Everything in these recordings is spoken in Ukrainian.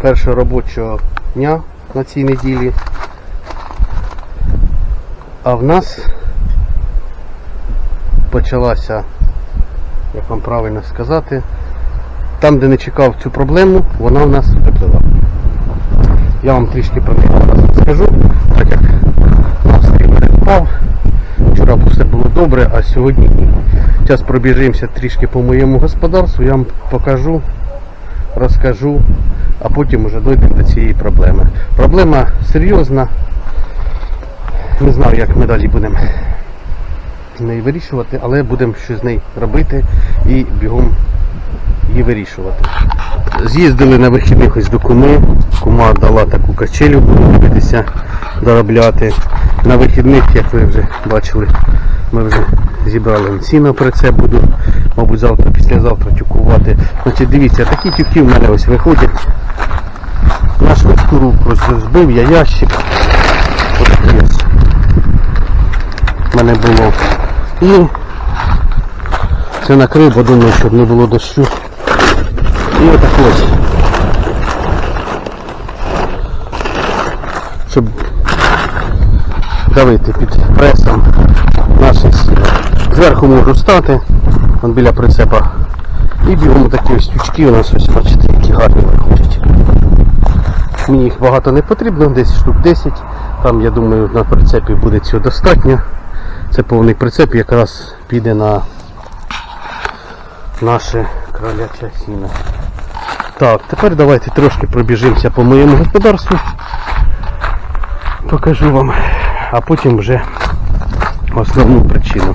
першого робочого дня на цій неділі. А в нас почалася, як вам правильно сказати, там, де не чекав цю проблему, вона в нас виплила. Я вам трішки про неї розкажу, так як настрій впав. Вчора все було добре, а сьогодні ні. Зараз пробіжимося трішки по моєму господарству, я вам покажу, розкажу, а потім вже дойдемо до цієї проблеми. Проблема серйозна. Не знаю, як ми далі будемо неї вирішувати, але будемо щось з нею робити і бігом її вирішувати. З'їздили на вихідних ось до куми. Кума дала таку качелю, буду дивитися, доробляти. На вихідних, як ви вже бачили, ми вже зібрали сіно про це буду, мабуть, завтра, післязавтра тюкувати. Значить, дивіться, такі тюки в мене ось виходять. На швидку руку збив я ящик. Ось в мене було. І це накрив, бо думаю, щоб не було дощу. І отак ось. Щоб давити під пресом наше сіло. Зверху можу стати, біля прицепа. І бігом такі ось тючки у нас ось, бачите, які гарні виходять. Мені їх багато не потрібно, десь штук 10. Там, я думаю, на прицепі буде цього достатньо. Це повний прицеп якраз піде на наше кроляче сіно. Так, тепер давайте трошки пробіжимося по моєму господарству. Покажу вам, а потім вже основну причину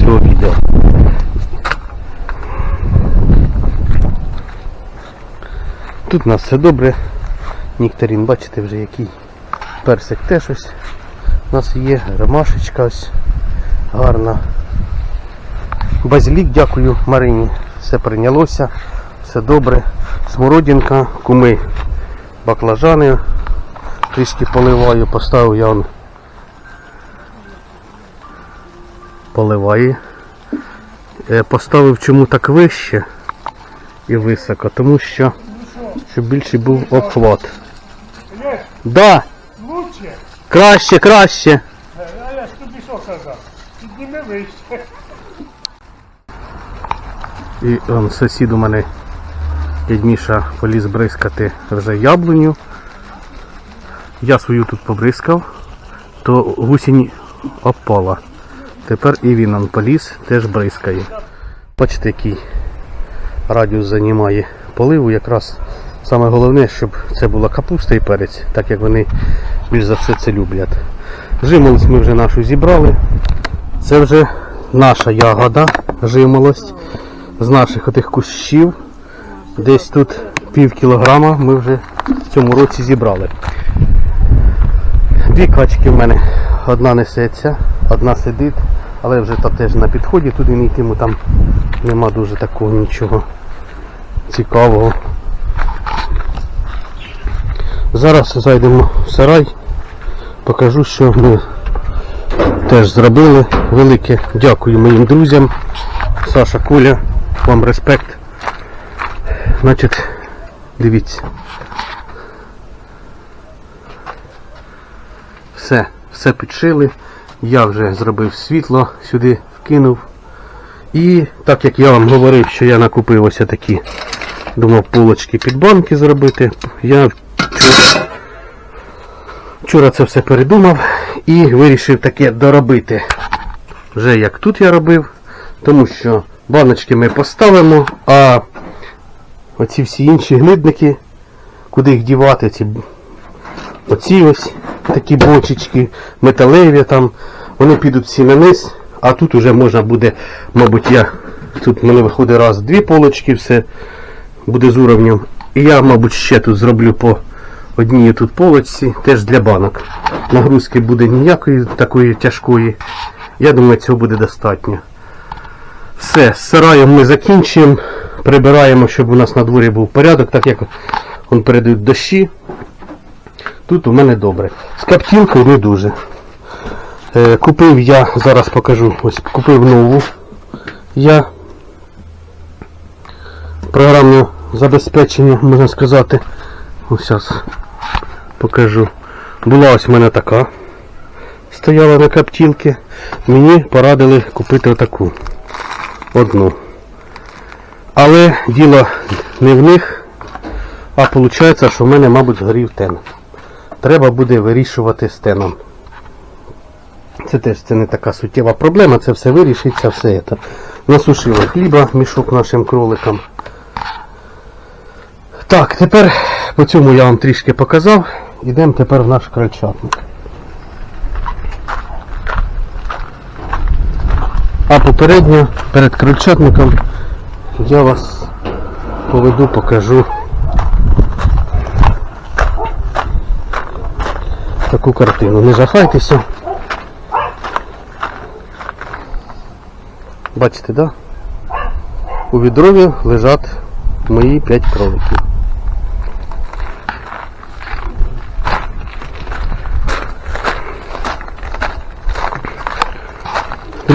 цього відео. Тут у нас все добре. Нектарин, бачите вже який персик теж ось у нас є, ромашечка ось гарна. Базилік, дякую Марині. Все прийнялося, все добре. Смородинка, куми, баклажани. Трішки поливаю, поставив я он поливаю. Е, Поставив чому так вище і високо, тому що щоб більший був обхват. Да, лучше. краще, краще. А я ж тобі що казав? Підніми вище. І он, сусід у мене дядь Міша поліз бризкати вже яблуню. Я свою тут побризкав, то гусінь опала. Тепер і він он поліз, теж бризкає. Бачите, який радіус займає поливу. Якраз саме головне, щоб це була капуста і перець, так як вони більш за все це люблять. Жимолость ми вже нашу зібрали. Це вже наша ягода, жимолость з наших отих кущів. Десь тут пів кілограма ми вже в цьому році зібрали. Дві качки в мене. Одна несеться, одна сидить, але вже та теж на підході, туди не йтиму, там нема дуже такого нічого цікавого. Зараз зайдемо в сарай, покажу, що ми теж зробили. Велике дякую моїм друзям. Саша Коля, вам респект. Значить, дивіться. Все, все підшили. Я вже зробив світло, сюди вкинув. І так як я вам говорив, що я накупив ось такі, думав, полочки під банки зробити. Я вчора, це все передумав і вирішив таке доробити. Вже як тут я робив, тому що баночки ми поставимо, а оці всі інші гнидники, куди їх дівати, ці оці ось такі бочечки, металеві там, вони підуть всі на низ, а тут уже можна буде, мабуть, я тут мене виходить раз дві полочки, все буде з уровнем. І я, мабуть, ще тут зроблю по одній тут полочці, теж для банок. Нагрузки буде ніякої такої тяжкої. Я думаю, цього буде достатньо. Все, з сараєм ми закінчуємо. Прибираємо, щоб у нас на дворі був порядок, так як он передають дощі. Тут у мене добре. З каптінкою не дуже. Е, купив я, зараз покажу, ось купив нову. Я програмну забезпечення, можна сказати. Ось зараз покажу. Була ось в мене така. Стояла на каптілки. Мені порадили купити отаку. Одну. Але діло не в них, а виходить, що в мене, мабуть, згорів тен. Треба буде вирішувати з теном. Це теж це не така суттєва проблема, це все вирішиться, все це. Насушили хліба, мішок нашим кроликам. Так, тепер по цьому я вам трішки показав. Йдемо тепер в наш крольчатник. А попередньо перед крольчатником я вас поведу, покажу таку картину. Не жахайтеся. Бачите, да? У відрові лежать мої 5 кроликів.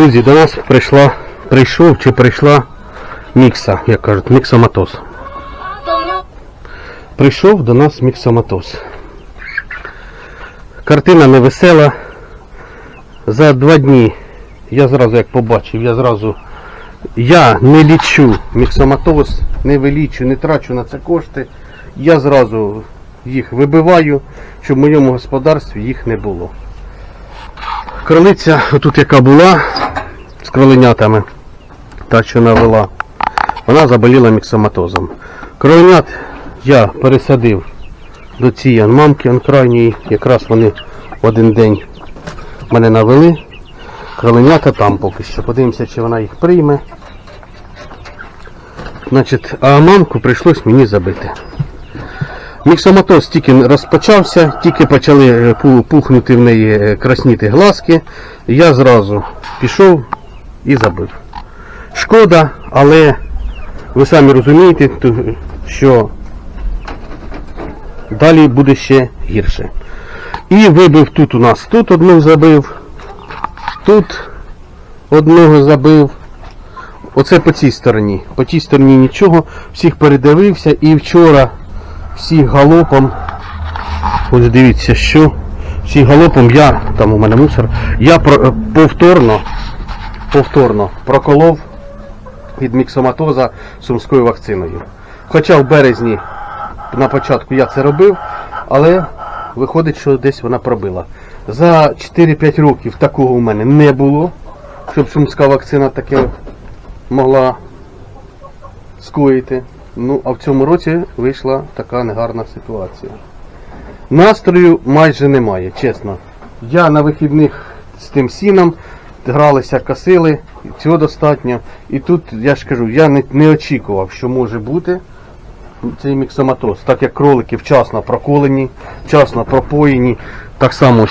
Друзі, до нас прийшла, прийшов чи прийшла мікса, як кажуть, міксоматоз. Прийшов до нас міксоматоз. Картина невесела. За два дні я зразу як побачив, я зразу я не лічу міксоматоз, не вилічу, не трачу на це кошти. Я зразу їх вибиваю, щоб в моєму господарстві їх не було. Кролиця, отут яка була з кроленятами, та що навела, вона заболіла міксоматозом. Кроленят я пересадив до цієї мамки он крайньої, якраз вони в один день мене навели. Кроленята там поки що. Подивимося, чи вона їх прийме. Значить, а мамку прийшлось мені забити. Міксоматоз тільки розпочався, тільки почали е, пухнути в неї е, красніти глазки. Я зразу пішов і забив. Шкода, але ви самі розумієте, що далі буде ще гірше. І вибив тут у нас, тут одну забив, тут одного забив. Оце по цій стороні. По тій стороні нічого. Всіх передивився і вчора всіх галопом. Ось дивіться, що. Всіх галопом я, там у мене мусор, я про- повторно, повторно проколов від міксоматоза сумською вакциною. Хоча в березні на початку я це робив, але виходить, що десь вона пробила. За 4-5 років такого у мене не було, щоб сумська вакцина таке могла скоїти. Ну, а в цьому році вийшла така негарна ситуація. Настрою майже немає, чесно. Я на вихідних з тим сіном гралися, косили, цього достатньо. І тут, я ж кажу, я не, не очікував, що може бути цей міксоматоз, так як кролики вчасно проколені, вчасно пропоєні, так само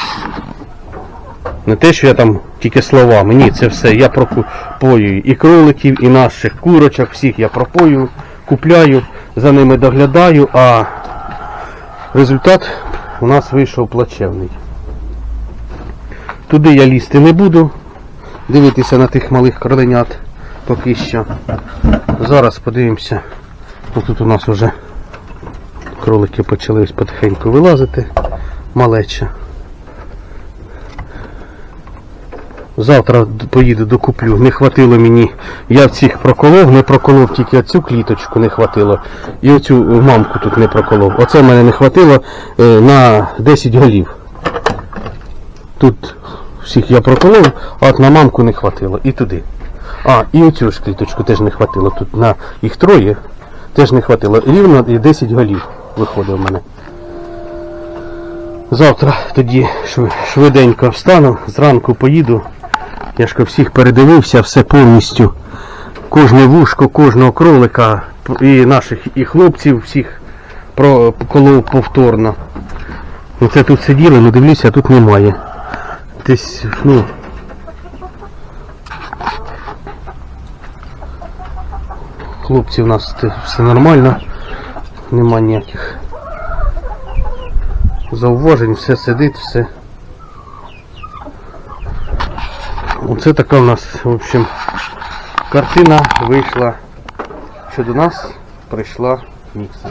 не те, що я там тільки словами, ні, це все. Я пропоюю і кроликів, і наших курочок, всіх я пропоюю, купляю, за ними доглядаю, а результат у нас вийшов плачевний. Туди я лізти не буду, дивитися на тих малих кроленят поки що. Зараз подивимося. Тут у нас вже кролики почали потихеньку вилазити, малеча. Завтра поїду докуплю. Не хватило мені. Я в цих проколов, не проколов тільки оцю кліточку не хватило. І оцю мамку тут не проколов. Оце мене не хватило е, на 10 голів. Тут всіх я проколов, а от на мамку не хватило. І туди. А, і оцю ж кліточку теж не хватило. Тут на їх троє теж не хватило. Рівно і 10 голів виходить в мене. Завтра тоді швиденько встану, зранку поїду. Я ж всіх передивився, все повністю. Кожне вушко, кожного кролика і наших і хлопців всіх проколов повторно. Оце тут сиділи, ну дивлюся, тут немає. Десь, ну. Хлопці в нас все нормально. Нема ніяких зауважень, все сидить, все. Оце така у нас, в общем, картина вийшла, що до нас прийшла міксер.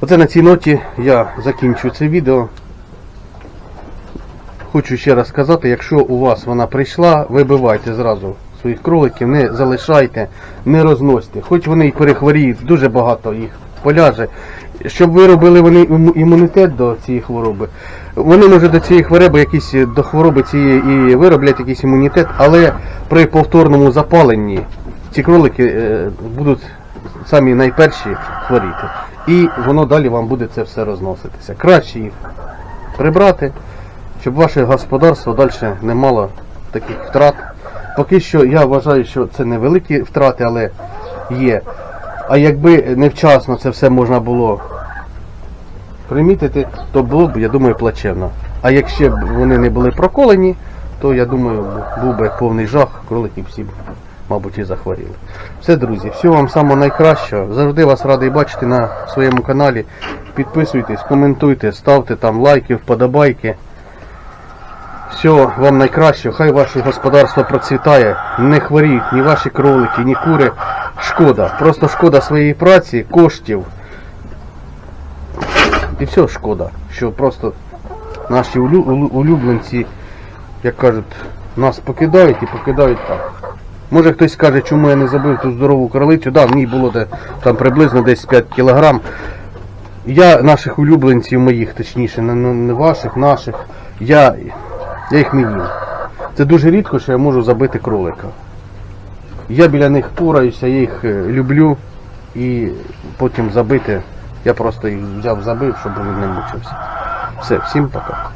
Оце на цій ноті я закінчу це відео. Хочу ще раз сказати, якщо у вас вона прийшла, вибивайте зразу своїх кроликів, не залишайте, не розносьте. Хоч вони і перехворіють, дуже багато їх поляже. Щоб виробили вони імунітет до цієї хвороби. Вони може до цієї хвороби якісь до хвороби цієї і вироблять якийсь імунітет, але при повторному запаленні ці кролики е, будуть самі найперші хворіти. І воно далі вам буде це все розноситися. Краще їх прибрати, щоб ваше господарство далі не мало таких втрат. Поки що я вважаю, що це невеликі втрати, але є. А якби невчасно це все можна було примітити, то було б, я думаю, плачевно. А якщо б вони не були проколені, то я думаю, був би повний жах, кролики всі б, мабуть, і захворіли. Все, друзі, всього вам самого найкращого. Завжди вас радий бачити на своєму каналі. Підписуйтесь, коментуйте, ставте там лайки, вподобайки. Всього вам найкращого, хай ваше господарство процвітає, не хворіють ні ваші кролики, ні кури. Шкода. Просто шкода своєї праці, коштів. І все шкода, що просто наші улю- улю- улюбленці, як кажуть, нас покидають і покидають так. Може хтось скаже, чому я не забив ту здорову кролицю. Да, в ній було де, там приблизно десь 5 кілограм. Я наших улюбленців моїх, точніше, не не ваших, наших, я, я їх не їм. Це дуже рідко, що я можу забити кролика. Я біля них пораюся, я їх е, люблю і потім забити. Я просто їх взяв, забив, щоб він не мучився. Все, всім пока.